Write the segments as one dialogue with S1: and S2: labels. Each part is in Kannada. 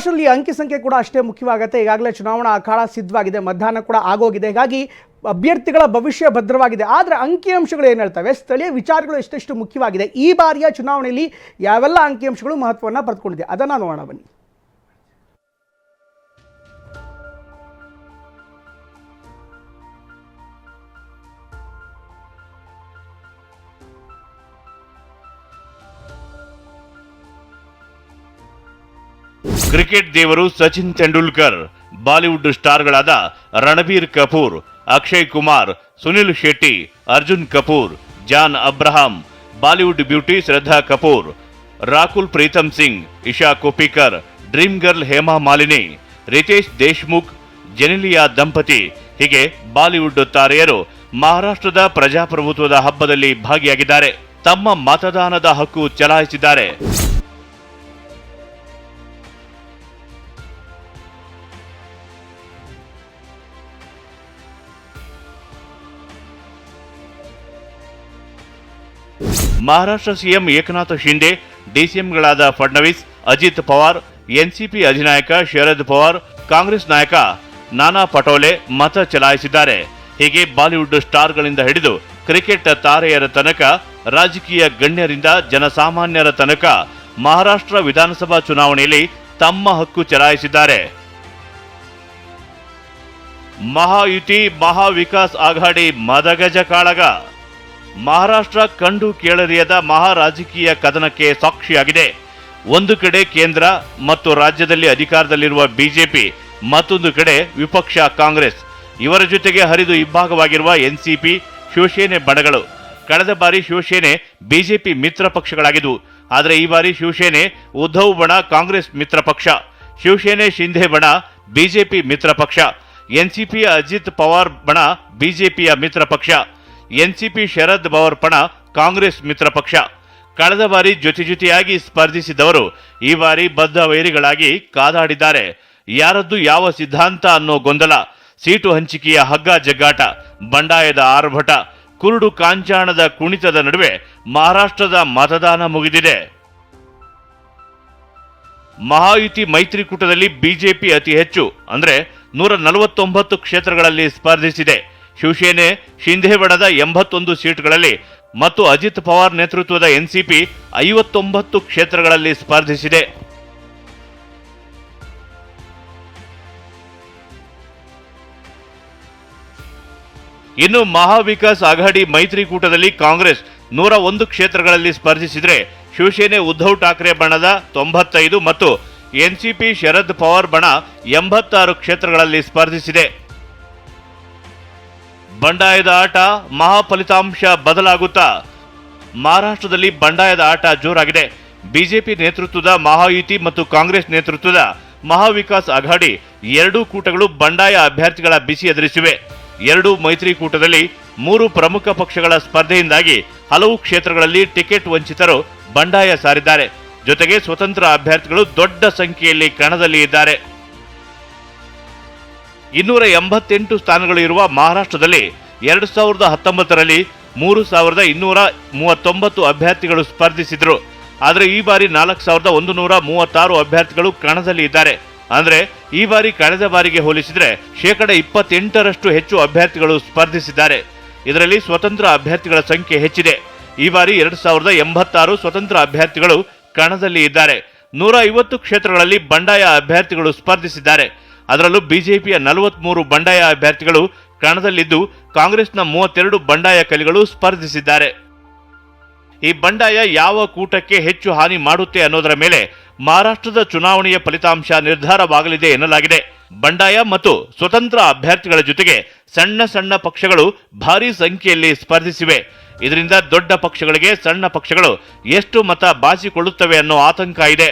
S1: ಮಹಾರಾಷ್ಟ್ರದಲ್ಲಿ ಅಂಕಿ ಸಂಖ್ಯೆ ಕೂಡ ಅಷ್ಟೇ ಮುಖ್ಯವಾಗುತ್ತೆ. ಈಗಾಗಲೇ ಚುನಾವಣಾ ಅಖಾಡ ಸಿದ್ಧವಾಗಿದೆ, ಮಧ್ಯಾಹ್ನ ಕೂಡ ಆಗೋಗಿದೆ. ಹೀಗಾಗಿ ಅಭ್ಯರ್ಥಿಗಳ ಭವಿಷ್ಯ ಭದ್ರವಾಗಿದೆ. ಆದರೆ ಅಂಕಿಅಂಶಗಳು ಏನು ಹೇಳ್ತವೆ? ಸ್ಥಳೀಯ ವಿಚಾರಗಳು ಎಷ್ಟೆಷ್ಟು ಮುಖ್ಯವಾಗಿದೆ? ಈ ಬಾರಿಯ ಚುನಾವಣೆಯಲ್ಲಿ ಯಾವೆಲ್ಲ ಅಂಕಿಅಂಶಗಳು ಮಹತ್ವವನ್ನು ಪಡೆದುಕೊಂಡಿದೆ ಅದನ್ನು ನೋಡೋಣ ಬನ್ನಿ.
S2: ಕ್ರಿಕೆಟ್ ದೇವರು Sachin Tendulkar, Bollywood ಸ್ಟಾರ್ಗಳಾದ Ranbir Kapoor, Akshay Kumar, Sunil Shetty, Arjun Kapoor, John Abraham, Bollywood beauty Shraddha Kapoor, Rakul Preetam Singh, Isha Koppikar dream girl Hema Malini, Riteish Deshmukh, Genelia ದಂಪತಿ ಹೀಗೆ ಬಾಲಿವುಡ್ ತಾರೆಯರು ಮಹಾರಾಷ್ಟ್ರದ ಪ್ರಜಾಪ್ರಭುತ್ವದ ಹಬ್ಬದಲ್ಲಿ ಭಾಗಿಯಾಗಿದ್ದಾರೆ. ತಮ್ಮ ಮತದಾನದ ಹಕ್ಕು ಚಲಾಯಿಸಿದ್ದಾರೆ. ಮಹಾರಾಷ್ಟ್ರ ಸಿಎಂ ಏಕನಾಥ ಶಿಂದೆ ಡಿಸಿಎಂಗಳಾದ ಫಡ್ನವೀಸ್, ಅಜಿತ್ ಪವಾರ್, ಎನ್ಸಿಪಿ ಅಧಿನಾಯಕ ಶರದ್ ಪವಾರ್, ಕಾಂಗ್ರೆಸ್ ನಾಯಕ ನಾನಾ ಪಟೋಲೆ ಮತ ಚಲಾಯಿಸಿದ್ದಾರೆ. ಹೀಗೆ ಬಾಲಿವುಡ್ ಸ್ಟಾರ್ಗಳಿಂದ ಹಿಡಿದು ಕ್ರಿಕೆಟ್ ತಾರೆಯರ ತನಕ, ರಾಜಕೀಯ ಗಣ್ಯರಿಂದ ಜನಸಾಮಾನ್ಯರ ತನಕ ಮಹಾರಾಷ್ಟ್ರ ವಿಧಾನಸಭಾ ಚುನಾವಣೆಯಲ್ಲಿ ತಮ್ಮ ಹಕ್ಕು ಚಲಾಯಿಸಿದ್ದಾರೆ. ಮಹಾಯುತಿ ಮಹಾವಿಕಾಸ್ ಆಘಾಡಿ ಮದಗಜ ಕಾಳಗ ಮಹಾರಾಷ್ಟ್ರ ಕಂಡು ಕೇಳರಿಯದ ಮಹಾ ರಾಜಕೀಯ ಕದನಕ್ಕೆ ಸಾಕ್ಷಿಯಾಗಿದೆ. ಒಂದು ಕಡೆ ಕೇಂದ್ರ ಮತ್ತು ರಾಜ್ಯದಲ್ಲಿ ಅಧಿಕಾರದಲ್ಲಿರುವ ಬಿಜೆಪಿ, ಮತ್ತೊಂದು ಕಡೆ ವಿಪಕ್ಷ ಕಾಂಗ್ರೆಸ್. ಇವರ ಜೊತೆಗೆ ಹರಿದು ಇಬ್ಬಾಗವಾಗಿರುವ ಎನ್ಸಿಪಿ, ಶಿವಸೇನೆ ಬಣಗಳು ಕಳೆದ ಬಾರಿ ಶಿವಸೇನೆ ಬಿಜೆಪಿ ಮಿತ್ರ ಪಕ್ಷಗಳಾಗಿದ್ದವು ಆದರೆ ಈ ಬಾರಿ ಶಿವಸೇನೆ ಉದ್ಧವ್ ಬಣ ಕಾಂಗ್ರೆಸ್ ಮಿತ್ರ ಪಕ್ಷ. ಶಿವಸೇನೆ ಶಿಂಧೆ ಬಣ ಬಿಜೆಪಿ ಮಿತ್ರ ಪಕ್ಷ. ಎನ್ಸಿಪಿಯ ಅಜಿತ್ ಪವಾರ್ ಬಣ ಬಿಜೆಪಿಯ ಮಿತ್ರ ಪಕ್ಷ. ಎನ್ಸಿಪಿ ಶರದ್ ಬವರ್ಪಣ ಕಾಂಗ್ರೆಸ್ ಮಿತ್ರ ಪಕ್ಷ. ಕಳೆದ ಬಾರಿ ಜೊತೆ ಜೊತೆಯಾಗಿ ಸ್ಪರ್ಧಿಸಿದವರು ಈ ಬಾರಿ ಬದ್ಧ ವೈರಿಗಳಾಗಿ ಕಾದಾಡಿದ್ದಾರೆ. ಯಾರದ್ದು ಯಾವ ಸಿದ್ಧಾಂತ ಅನ್ನೋ ಗೊಂದಲ. ಸೀಟು ಹಂಚಿಕೆಯ ಹಗ್ಗ ಜಗ್ಗಾಟ, ಬಂಡಾಯದ ಆರ್ಭಟ, ಕುರುಡು ಕಾಂಚಾಣದ ಕುಣಿತದ ನಡುವೆ ಮಹಾರಾಷ್ಟ್ರದ ಮತದಾನ ಮುಗಿದಿದೆ. ಮಹಾಯುತಿ ಮೈತ್ರಿಕೂಟದಲ್ಲಿ ಬಿಜೆಪಿ ಅತಿ ಹೆಚ್ಚು, ಅಂದರೆ ನೂರ ನಲವತ್ತೊಂಬತ್ತು ಕ್ಷೇತ್ರಗಳಲ್ಲಿ ಸ್ಪರ್ಧಿಸಿದೆ. ಶಿವಸೇನೆ ಶಿಂಧೆ ಬಣದ ಎಂಬತ್ತೊಂದು ಸೀಟ್ಗಳಲ್ಲಿ ಮತ್ತು ಅಜಿತ್ ಪವಾರ್ ನೇತೃತ್ವದ ಎನ್ಸಿಪಿ ಐವತ್ತೊಂಬತ್ತು ಕ್ಷೇತ್ರಗಳಲ್ಲಿ ಸ್ಪರ್ಧಿಸಿದೆ. ಇನ್ನು ಮಹಾವಿಕಾಸ್ ಅಘಾಡಿ ಮೈತ್ರಿಕೂಟದಲ್ಲಿ ಕಾಂಗ್ರೆಸ್ ನೂರ ಒಂದು ಕ್ಷೇತ್ರಗಳಲ್ಲಿ ಸ್ಪರ್ಧಿಸಿದರೆ ಶಿವಸೇನೆ ಉದ್ಧವ್ ಠಾಕ್ರೆ ಬಣದ ತೊಂಬತ್ತೈದು ಮತ್ತು ಎನ್ಸಿಪಿ ಶರದ್ ಪವಾರ್ ಬಣ ಎಂಬತ್ತಾರು ಕ್ಷೇತ್ರಗಳಲ್ಲಿ ಸ್ಪರ್ಧಿಸಿದೆ. ಬಂಡಾಯದ ಆಟ ಮಹಾಫಲಿತಾಂಶ ಬದಲಾಗುತ್ತಾ? ಮಹಾರಾಷ್ಟ್ರದಲ್ಲಿ ಬಂಡಾಯದ ಆಟ ಜೋರಾಗಿದೆ. ಬಿಜೆಪಿ ನೇತೃತ್ವದ ಮಹಾಯುತಿ ಮತ್ತು ಕಾಂಗ್ರೆಸ್ ನೇತೃತ್ವದ ಮಹಾವಿಕಾಸ್ ಅಘಾಡಿ ಎರಡೂ ಕೂಟಗಳು ಬಂಡಾಯ ಅಭ್ಯರ್ಥಿಗಳ ಬಿಸಿ ಎದುರಿಸಿವೆ. ಎರಡೂ ಮೈತ್ರಿಕೂಟದಲ್ಲಿ ಮೂರು ಪ್ರಮುಖ ಪಕ್ಷಗಳ ಸ್ಪರ್ಧೆಯಿಂದಾಗಿ ಹಲವು ಕ್ಷೇತ್ರಗಳಲ್ಲಿ ಟಿಕೆಟ್ ವಂಚಿತರು ಬಂಡಾಯ ಸಾರಿದ್ದಾರೆ. ಜೊತೆಗೆ ಸ್ವತಂತ್ರ ಅಭ್ಯರ್ಥಿಗಳು ದೊಡ್ಡ ಸಂಖ್ಯೆಯಲ್ಲಿ ಕಣದಲ್ಲಿ ಇದ್ದಾರೆ ಇನ್ನೂರ ಎಂಬತ್ತೆಂಟು ಸ್ಥಾನಗಳು ಇರುವ ಮಹಾರಾಷ್ಟ್ರದಲ್ಲಿ ಎರಡು ಸಾವಿರದ ಹತ್ತೊಂಬತ್ತರಲ್ಲಿ ಮೂರು ಸಾವಿರದ ಇನ್ನೂರ ಮೂವತ್ತೊಂಬತ್ತು ಅಭ್ಯರ್ಥಿಗಳು ಸ್ಪರ್ಧಿಸಿದರು. ಆದರೆ ಈ ಬಾರಿ ನಾಲ್ಕು ಸಾವಿರದ ಒಂದು ನೂರ ಮೂವತ್ತಾರು ಅಭ್ಯರ್ಥಿಗಳು ಕಣದಲ್ಲಿ ಇದ್ದಾರೆ. ಅಂದರೆ ಈ ಬಾರಿ ಕಳೆದ ಬಾರಿಗೆ ಹೋಲಿಸಿದರೆ ಶೇಕಡ ಇಪ್ಪತ್ತೆಂಟರಷ್ಟು ಹೆಚ್ಚು ಅಭ್ಯರ್ಥಿಗಳು ಸ್ಪರ್ಧಿಸಿದ್ದಾರೆ. ಇದರಲ್ಲಿ ಸ್ವತಂತ್ರ ಅಭ್ಯರ್ಥಿಗಳ ಸಂಖ್ಯೆ ಹೆಚ್ಚಿದೆ. ಈ ಬಾರಿ ಎರಡು ಸಾವಿರದ ಎಂಬತ್ತಾರು ಸ್ವತಂತ್ರ ಅಭ್ಯರ್ಥಿಗಳು ಕಣದಲ್ಲಿ ಇದ್ದಾರೆ. ನೂರ ಐವತ್ತು ಕ್ಷೇತ್ರಗಳಲ್ಲಿ ಬಂಡಾಯ ಅಭ್ಯರ್ಥಿಗಳು ಸ್ಪರ್ಧಿಸಿದ್ದಾರೆ. ಅದರಲ್ಲೂ ಬಿಜೆಪಿಯ ನಲವತ್ಮೂರು ಬಂಡಾಯ ಅಭ್ಯರ್ಥಿಗಳು ಕಣದಲ್ಲಿದ್ದು ಕಾಂಗ್ರೆಸ್ನ ಮೂವತ್ತೆರಡು ಬಂಡಾಯ ಕಲಿಗಳು ಸ್ಪರ್ಧಿಸಿದ್ದಾರೆ. ಈ ಬಂಡಾಯ ಯಾವ ಕೂಟಕ್ಕೆ ಹೆಚ್ಚು ಹಾನಿ ಮಾಡುತ್ತೆ ಅನ್ನೋದರ ಮೇಲೆ ಮಹಾರಾಷ್ಟ್ರದ ಚುನಾವಣೆಯ ಫಲಿತಾಂಶ ನಿರ್ಧಾರವಾಗಲಿದೆ ಎನ್ನಲಾಗಿದೆ. ಬಂಡಾಯ ಮತ್ತು ಸ್ವತಂತ್ರ ಅಭ್ಯರ್ಥಿಗಳ ಜೊತೆಗೆ ಸಣ್ಣ ಸಣ್ಣ ಪಕ್ಷಗಳು ಭಾರೀ ಸಂಖ್ಯೆಯಲ್ಲಿ ಸ್ಪರ್ಧಿಸಿವೆ. ಇದರಿಂದ ದೊಡ್ಡ ಪಕ್ಷಗಳಿಗೆ ಸಣ್ಣ ಪಕ್ಷಗಳು ಎಷ್ಟು ಮತ ಬಾಸಿಕೊಳ್ಳುತ್ತವೆ ಅನ್ನೋ ಆತಂಕ ಇದೆ.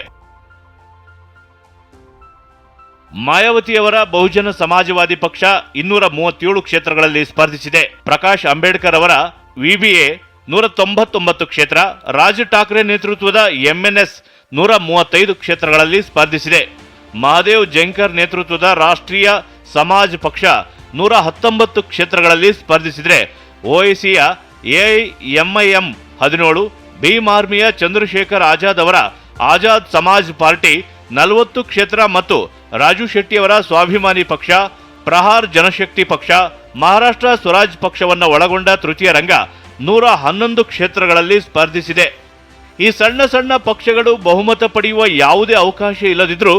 S2: ಮಾಯಾವತಿಯವರ ಬಹುಜನ ಸಮಾಜವಾದಿ ಪಕ್ಷ ಇನ್ನೂರ ಮೂವತ್ತೇಳು ಕ್ಷೇತ್ರಗಳಲ್ಲಿ ಸ್ಪರ್ಧಿಸಿದೆ. ಪ್ರಕಾಶ್ ಅಂಬೇಡ್ಕರ್ ಅವರ ವಿಬಿಎ ನೂರ ತೊಂಬತ್ತೊಂಬತ್ತು ಕ್ಷೇತ್ರ, ರಾಜ್ ಠಾಕ್ರೆ ನೇತೃತ್ವದ ಎಂಎನ್ಎಸ್ ನೂರ ಮೂವತ್ತೈದು ಕ್ಷೇತ್ರಗಳಲ್ಲಿ ಸ್ಪರ್ಧಿಸಿದೆ. ಮಹಾದೇವ್ ಜಂಕರ್ ನೇತೃತ್ವದ ರಾಷ್ಟ್ರೀಯ ಸಮಾಜ್ ಪಕ್ಷ ನೂರ ಹತ್ತೊಂಬತ್ತು ಕ್ಷೇತ್ರಗಳಲ್ಲಿ ಸ್ಪರ್ಧಿಸಿದರೆ ಓಐಸಿಯ ಎಐಎಂಐಎಂ ಹದಿನೇಳು, ಭೀಮ್ ಆರ್ಮಿಯ ಚಂದ್ರಶೇಖರ್ ಆಜಾದ್ ಅವರ ಆಜಾದ್ ಸಮಾಜ್ ಪಾರ್ಟಿ ನಲವತ್ತು ಕ್ಷೇತ್ರ ಮತ್ತು ರಾಜು ಶೆಟ್ಟಿಯವರ ಸ್ವಾಭಿಮಾನಿ ಪಕ್ಷ, ಪ್ರಹಾರ್ ಜನಶಕ್ತಿ ಪಕ್ಷ, ಮಹಾರಾಷ್ಟ್ರ ಸ್ವರಾಜ್ ಪಕ್ಷವನ್ನ ಒಳಗೊಂಡ ತೃತೀಯ ರಂಗ ನೂರ ಹನ್ನೊಂದು ಕ್ಷೇತ್ರಗಳಲ್ಲಿ ಸ್ಪರ್ಧಿಸಿದೆ. ಈ ಸಣ್ಣ ಸಣ್ಣ ಪಕ್ಷಗಳು ಬಹುಮತ ಪಡೆಯುವ ಯಾವುದೇ ಅವಕಾಶ ಇಲ್ಲದಿದ್ದರೂ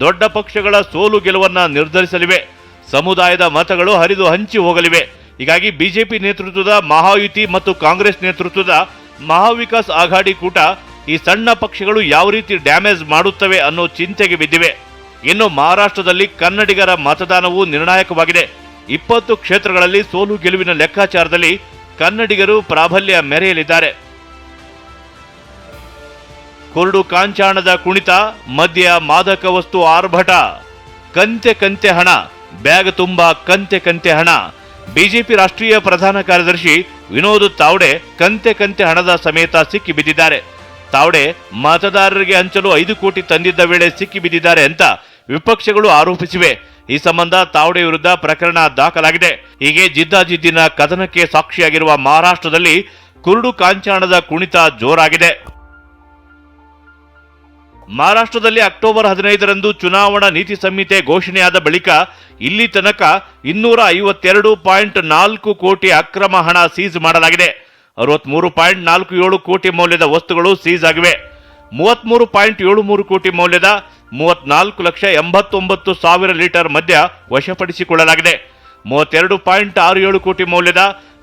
S2: ದೊಡ್ಡ ಪಕ್ಷಗಳ ಸೋಲು ಗೆಲುವನ್ನು ನಿರ್ಧರಿಸಲಿವೆ. ಸಮುದಾಯದ ಮತಗಳು ಹರಿದು ಹಂಚಿ ಹೋಗಲಿವೆ. ಹೀಗಾಗಿ ಬಿಜೆಪಿ ನೇತೃತ್ವದ ಮಹಾಯುತಿ ಮತ್ತು ಕಾಂಗ್ರೆಸ್ ನೇತೃತ್ವದ ಮಹಾವಿಕಾಸ್ ಆಘಾಡಿ ಕೂಟ ಈ ಸಣ್ಣ ಪಕ್ಷಗಳು ಯಾವ ರೀತಿ ಡ್ಯಾಮೇಜ್ ಮಾಡುತ್ತವೆ ಅನ್ನೋ ಚಿಂತೆಗೆ ಬಿದ್ದಿವೆ. ಇನ್ನು ಮಹಾರಾಷ್ಟ್ರದಲ್ಲಿ ಕನ್ನಡಿಗರ ಮತದಾನವು ನಿರ್ಣಾಯಕವಾಗಿದೆ. ಇಪ್ಪತ್ತು ಕ್ಷೇತ್ರಗಳಲ್ಲಿ ಸೋಲು ಗೆಲುವಿನ ಲೆಕ್ಕಾಚಾರದಲ್ಲಿ ಕನ್ನಡಿಗರು ಪ್ರಾಬಲ್ಯ ಮೆರೆಯಲಿದ್ದಾರೆ. ಕುರುಡು ಕಾಂಚಾಣದ ಕುಣಿತ, ಮದ್ಯ, ಮಾದಕ ವಸ್ತು ಆರ್ಭಟ. ಕಂತೆ ಕಂತೆ ಹಣ, ಬ್ಯಾಗ್ ತುಂಬಾ ಕಂತೆ ಕಂತೆ ಹಣ. ಬಿಜೆಪಿ ರಾಷ್ಟ್ರೀಯ ಪ್ರಧಾನ ಕಾರ್ಯದರ್ಶಿ ವಿನೋದ್ ತಾವ್ಡೆ ಕಂತೆ ಕಂತೆ ಹಣದ ಸಮೇತ ಸಿಕ್ಕಿ ಬಿದ್ದಿದ್ದಾರೆ ತಾವ್ಡೆ ಮತದಾರರಿಗೆ ಹಂಚಲು ಐದು ಕೋಟಿ ತಂದಿದ್ದ ವೇಳೆ ಸಿಕ್ಕಿಬಿದ್ದಿದ್ದಾರೆ ಅಂತ ವಿಪಕ್ಷಗಳು ಆರೋಪಿಸಿವೆ. ಈ ಸಂಬಂಧ ತಾವಡೆ ವಿರುದ್ಧ ಪ್ರಕರಣ ದಾಖಲಾಗಿದೆ. ಹೀಗೆ ಜಿದ್ದಾಜಿದ್ದಿನ ಕದನಕ್ಕೆ ಸಾಕ್ಷಿಯಾಗಿರುವ ಮಹಾರಾಷ್ಟ್ರದಲ್ಲಿ ಕುರುಡು ಕಾಂಚಾಣದ ಕುಣಿತ ಜೋರಾಗಿದೆ. ಮಹಾರಾಷ್ಟ್ರದಲ್ಲಿ ಅಕ್ಟೋಬರ್ ಹದಿನೈದರಂದು ಚುನಾವಣಾ ನೀತಿ ಸಂಹಿತೆ ಘೋಷಣೆಯಾದ ಬಳಿಕ ಇಲ್ಲಿ ತನಕ ಇನ್ನೂರ ಐವತ್ತೆರಡು ಪಾಯಿಂಟ್ ನಾಲ್ಕು ಕೋಟಿ ಅಕ್ರಮ ಹಣ ಸೀಜ್ ಮಾಡಲಾಗಿದೆ. ಅರವತ್ಮೂರು ಪಾಯಿಂಟ್ ನಾಲ್ಕು ಏಳು ಕೋಟಿ ಮೌಲ್ಯದ ವಸ್ತುಗಳು ಸೀಸ್ ಆಗಿವೆ. ಮೂವತ್ಮೂರು ಪಾಯಿಂಟ್ ಏಳು ಮೂರು ಕೋಟಿ ಮೌಲ್ಯದ ಮೂವತ್ನಾಲ್ಕು ಲಕ್ಷ ಎಂಬತ್ತೊಂಬತ್ತು ಸಾವಿರ ಲೀಟರ್ ಮದ್ಯ ವಶಪಡಿಸಿಕೊಳ್ಳಲಾಗಿದೆ. ಮೂವತ್ತೆರಡು ಪಾಯಿಂಟ್ ಆರು ಏಳು ಕೋಟಿ ಮೌಲ್ಯದ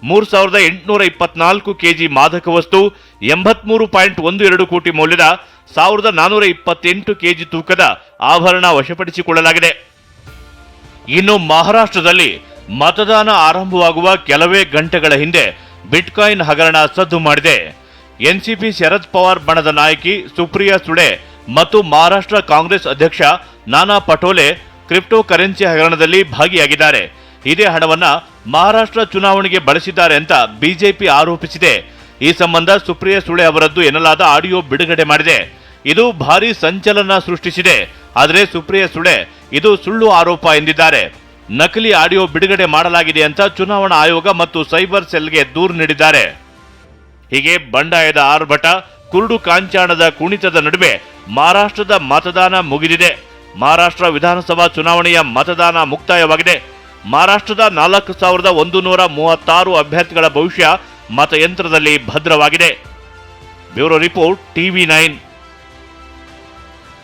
S2: ಮೂರು ಸಾವಿರದ ಎಂಟುನೂರ ಇಪ್ಪತ್ನಾಲ್ಕು ಕೆಜಿ ಮಾದಕ ವಸ್ತು, ಎಂಬತ್ಮೂರು ಪಾಯಿಂಟ್ ಒಂದು ಎರಡು ಕೋಟಿ ಮೌಲ್ಯದ ಸಾವಿರದ ನಾನೂರ ಇಪ್ಪತ್ತೆಂಟು ಕೆಜಿ ತೂಕದ ಆಭರಣ ವಶಪಡಿಸಿಕೊಳ್ಳಲಾಗಿದೆ. ಇನ್ನು ಮಹಾರಾಷ್ಟ್ರದಲ್ಲಿ ಮತದಾನ ಆರಂಭವಾಗುವ ಕೆಲವೇ ಗಂಟೆಗಳ ಹಿಂದೆ ಬಿಟ್ಕಾಯಿನ್ ಹಗರಣ ಸದ್ದು ಮಾಡಿದೆ. ಎನ್ಸಿಪಿ ಶರದ್ ಪವಾರ್ ಬಣದ ನಾಯಕಿ ಸುಪ್ರಿಯಾ ಸುಳೆ ಮತ್ತು ಮಹಾರಾಷ್ಟ್ರ ಕಾಂಗ್ರೆಸ್ ಅಧ್ಯಕ್ಷ ನಾನಾ ಪಟೋಲೆ ಕ್ರಿಪ್ಟೋ ಕರೆನ್ಸಿ ಹಗರಣದಲ್ಲಿ ಭಾಗಿಯಾಗಿದ್ದಾರೆ. ಇದೇ ಹಣವನ್ನ ಮಹಾರಾಷ್ಟ್ರ ಚುನಾವಣೆಗೆ ಬಳಸಿದ್ದಾರೆ ಅಂತ ಬಿಜೆಪಿ ಆರೋಪಿಸಿದೆ. ಈ ಸಂಬಂಧ ಸುಪ್ರಿಯಾ ಸುಳೆ ಅವರದ್ದು ಎನ್ನಲಾದ ಆಡಿಯೋ ಬಿಡುಗಡೆ ಮಾಡಿದೆ. ಇದು ಭಾರೀ ಸಂಚಲನ ಸೃಷ್ಟಿಸಿದೆ. ಆದರೆ ಸುಪ್ರಿಯಾ ಸುಳೆ ಇದು ಸುಳ್ಳು ಆರೋಪ ಎಂದಿದ್ದಾರೆ. ನಕಲಿ ಆಡಿಯೋ ಬಿಡುಗಡೆ ಮಾಡಲಾಗಿದೆ ಅಂತ ಚುನಾವಣಾ ಆಯೋಗ ಮತ್ತು ಸೈಬರ್ ಸೆಲ್ಗೆ ದೂರು ನೀಡಿದ್ದಾರೆ. ಹೀಗೆ ಬಂಡಾಯದ ಆರ್ಭಟ, ಕುರುಡು ಕಾಂಚಾಣದ ಕುಣಿತದ ನಡುವೆ ಮಹಾರಾಷ್ಟ್ರದ ಮತದಾನ ಮುಗಿದಿದೆ. ಮಹಾರಾಷ್ಟ್ರ ವಿಧಾನಸಭಾ ಚುನಾವಣೆಯ ಮತದಾನ ಮುಕ್ತಾಯವಾಗಿದೆ. ಮಹಾರಾಷ್ಟ್ರದ ನಾಲ್ಕು ಸಾವಿರದ ಒಂದು ನೂರ ಮೂವತ್ತಾರು ಅಭ್ಯರ್ಥಿಗಳ ಭವಿಷ್ಯ ಮತಯಂತ್ರದಲ್ಲಿ ಭದ್ರವಾಗಿದೆ. Bureau report, TV nine.